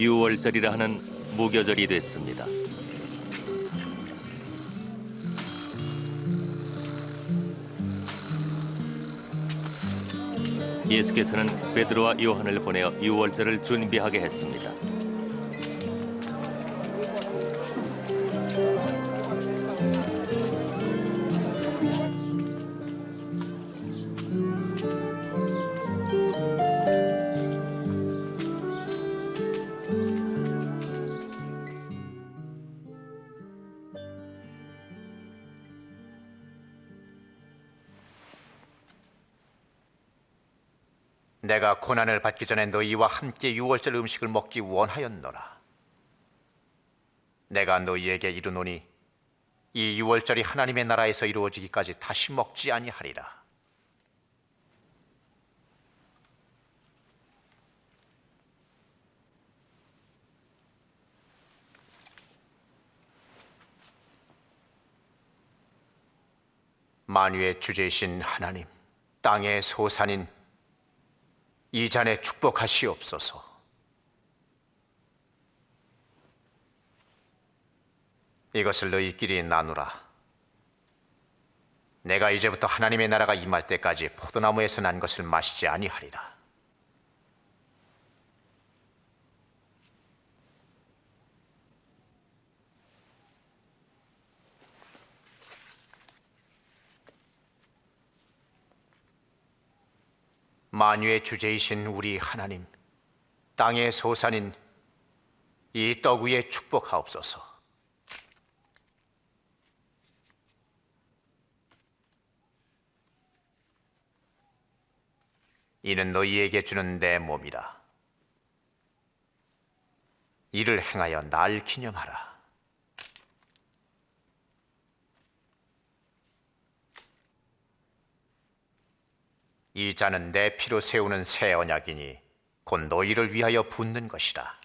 유월절이라 하는 무교절이 됐습니다. 예수께서는 베드로와 요한을 보내어 유월절을 준비하게 했습니다. 내가 고난을 받기 전에 너희와 함께 유월절 음식을 먹기 원하였노라. 내가 너희에게 이르노니 이 유월절이 하나님의 나라에서 이루어지기까지 다시 먹지 아니하리라. 만유의 주제이신 하나님, 땅의 소산인 이 잔에 축복하시옵소서. 이것을 너희끼리 나누라. 내가 이제부터 하나님의 나라가 임할 때까지 포도나무에서 난 것을 마시지 아니하리라. 만유의 주제이신 우리 하나님, 땅의 소산인 이 떡 위에 축복하옵소서. 이는 너희에게 주는 내 몸이라. 이를 행하여 날 기념하라. 이 잔은 내 피로 세우는 새 언약이니 곧 너희를 위하여 붓는 것이라.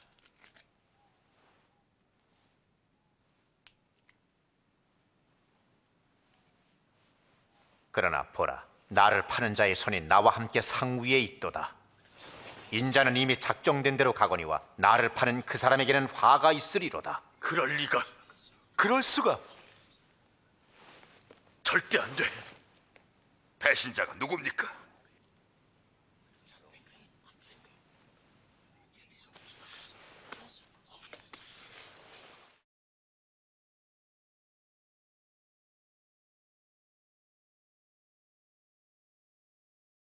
그러나 보라, 나를 파는 자의 손이 나와 함께 상위에 있도다. 인자는 이미 작정된 대로 가거니와 나를 파는 그 사람에게는 화가 있으리로다. 그럴 리가 그럴 수가. 절대 안 돼. 배신자가 누굽니까?